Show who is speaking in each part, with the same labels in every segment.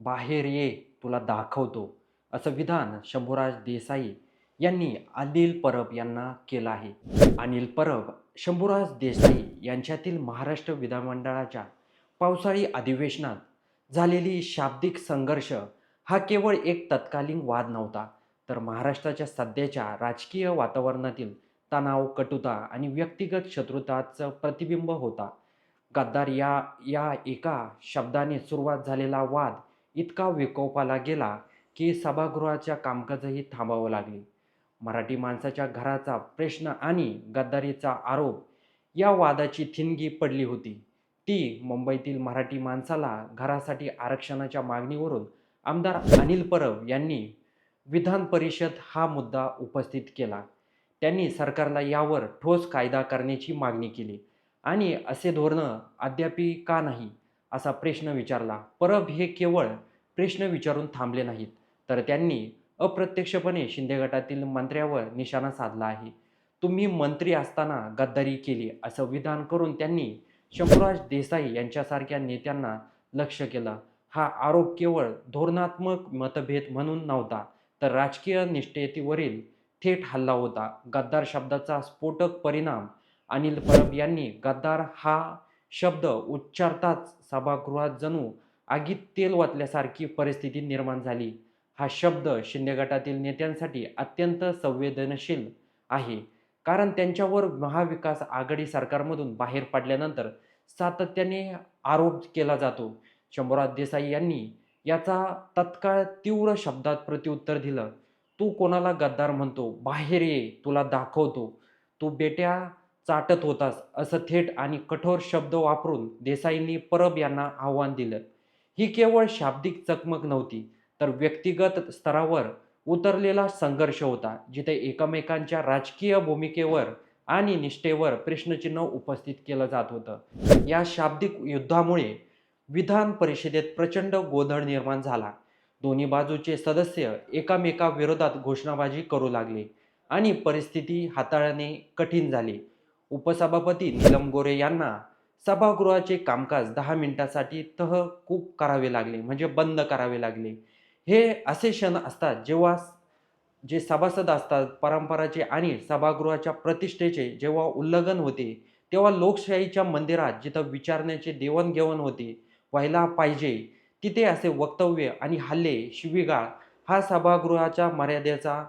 Speaker 1: बाहेर ये तुला दाखवतो. असं विधान शंभूराज देसाई यांनी अनिल परब यांना केलं आहे. अनिल परब शंभूराज देसाई यांच्यातील महाराष्ट्र विधानमंडळाच्या पावसाळी अधिवेशनात झालेली शाब्दिक संघर्ष हा केवळ एक तत्कालीन वाद नव्हता तर महाराष्ट्राच्या सध्याच्या राजकीय वातावरणातील तणाव कटुता आणि व्यक्तिगत शत्रुताचं प्रतिबिंब होता. गद्दार या या एका शब्दाने सुरुवात झालेला वाद इतका विकोपाला गेला की सभागृहाच्या कामकाजही थांबावं लागले. मराठी माणसाच्या घराचा प्रश्न आणि गद्दारीचा आरोप या वादाची थिणगी पडली होती. ती मुंबईतील मराठी माणसाला घरासाठी आरक्षणाच्या मागणीवरून आमदार अनिल परब यांनी विधान परिषद हा मुद्दा उपस्थित केला. त्यांनी सरकारला यावर ठोस कायदा करण्याची मागणी केली. आणि असे धोरणं अद्यापी का नाही? असा प्रश्न विचारला. परब हे केवळ प्रश्न विचारून थांबले नाहीत तर त्यांनी अप्रत्यक्षपणे शिंदे गटातील मंत्र्यावर निशाणा साधला आहे. तुम्ही मंत्री असताना गद्दारी केली असं विधान करून त्यांनी शंभूराज देसाई यांच्यासारख्या नेत्यांना लक्ष केलं. हा आरोप केवळ धोरणात्मक मतभेद म्हणून नव्हता तर राजकीय निष्ठेवरील थेट हल्ला होता. गद्दार शब्दाचा स्फोटक परिणाम अनिल परब यांनी गद्दार हा शब्द उच्चारताच सभागृहात जणू आगीत तेल वाचल्यासारखी परिस्थिती निर्माण झाली. हा शब्द शिंदे गटातील नेत्यांसाठी अत्यंत संवेदनशील आहे. कारण त्यांच्यावर महाविकास आघाडी सरकारमधून बाहेर पडल्यानंतर सातत्याने आरोप केला जातो. शंभूराज देसाई यांनी याचा तत्काळ तीव्र शब्दात प्रत्युत्तर दिलं. तू कोणाला गद्दार म्हणतो? बाहेर ये तुला दाखवतो. तू बेट्या चाटत होतास असं थेट आणि कठोर शब्द वापरून देसाईंनी परब यांना आव्हान दिलं. ही केवळ शाब्दिक चकमक नव्हती तर व्यक्तिगत स्तरावर उतरलेला संघर्ष होता जिथे एकमेकांच्या राजकीय भूमिकेवर आणि निष्ठेवर प्रश्नचिन्ह उपस्थित केलं जात होतं. या शाब्दिक युद्धामुळे विधान परिषदेत प्रचंड गोंधळ निर्माण झाला. दोन्ही बाजूचे सदस्य एकामेकाविरोधात घोषणाबाजी करू लागले आणि परिस्थिती हाताळणे कठीण झाले. उपसभापती नीलम गोरे यांना सभागृहाचे कामकाज दहा मिनिटासाठी तहकूब करावे लागले म्हणजे बंद करावे लागले. हे असे क्षण असतात जेव्हा जे सभासद असतात परंपराचे आणि सभागृहाच्या प्रतिष्ठेचे जेव्हा उल्लंघन होते तेव्हा लोकशाहीच्या मंदिरात जिथं विचारण्याचे देवणघेवण होते व्हायला पाहिजे तिथे असे वक्तव्य आणि हल्ले शिवीगाळ हा सभागृहाच्या मर्यादेचा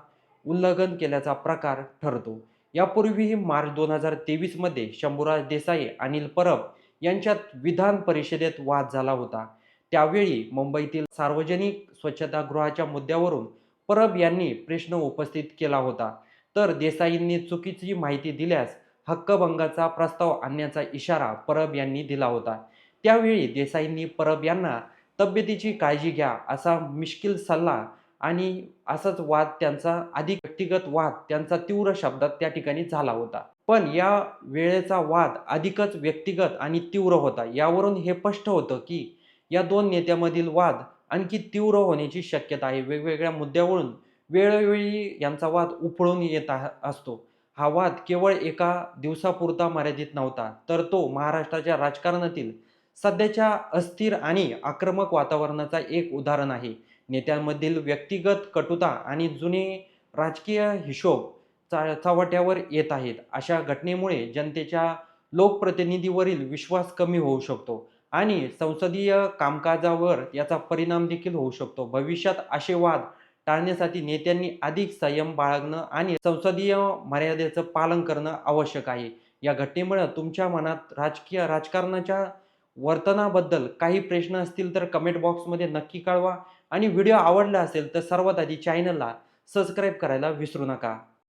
Speaker 1: उल्लंघन केल्याचा प्रकार ठरतो. यापूर्वीही मार्च दोन हजार तेवीसमध्ये शंभूराज देसाई अनिल परब यांच्यात विधान परिषदेत वाद झाला होता. त्यावेळी मुंबईतील सार्वजनिक स्वच्छतागृहाच्या मुद्द्यावरून परब यांनी प्रश्न उपस्थित केला होता. तर देसाईंनी चुकीची माहिती दिल्यास हक्कभंगाचा प्रस्ताव आणण्याचा इशारा परब यांनी दिला होता. त्यावेळी देसाईंनी परब यांना तब्येतीची काळजी घ्या असा मिश्किल सल्ला आणि असाच वाद त्यांचा अधिक व्यक्तिगत वाद त्यांचा तीव्र शब्दात त्या ठिकाणी झाला होता. पण या वेळेचा वाद अधिकच व्यक्तिगत आणि तीव्र होता. यावरून हे स्पष्ट होतं की या दोन नेत्यामधील वाद आणखी तीव्र होण्याची शक्यता आहे. वेगवेगळ्या मुद्द्यावरून वेळोवेळी यांचा वाद उफळून येत असतो. हा वाद केवळ एका दिवसापुरता मर्यादित नव्हता तर तो महाराष्ट्राच्या राजकारणातील सध्याच्या अस्थिर आणि आक्रमक वातावरणाचा एक उदाहरण आहे. नेत्यांमधील व्यक्तिगत कटुता आणि जुने राजकीय हिशोब चा चव्हाट्यावर येत आहेत. अशा घटनेमुळे जनतेच्या लोकप्रतिनिधीवरील विश्वास कमी होऊ शकतो आणि संसदीय कामकाजावर याचा परिणाम देखील होऊ शकतो. भविष्यात असे वाद टाळण्यासाठी नेत्यांनी अधिक संयम बाळगणं आणि संसदीय मर्यादेचं पालन करणं आवश्यक आहे. या घटनेमुळे तुमच्या मनात राजकीय राजकारणाच्या वर्तनाबद्दल काही प्रश्न असतील तर कमेंट बॉक्समध्ये नक्की कळवा. आणि व्हिडिओ आवडला असेल तर सर्वात आधी चॅनलला सबस्क्राईब करायला विसरू नका.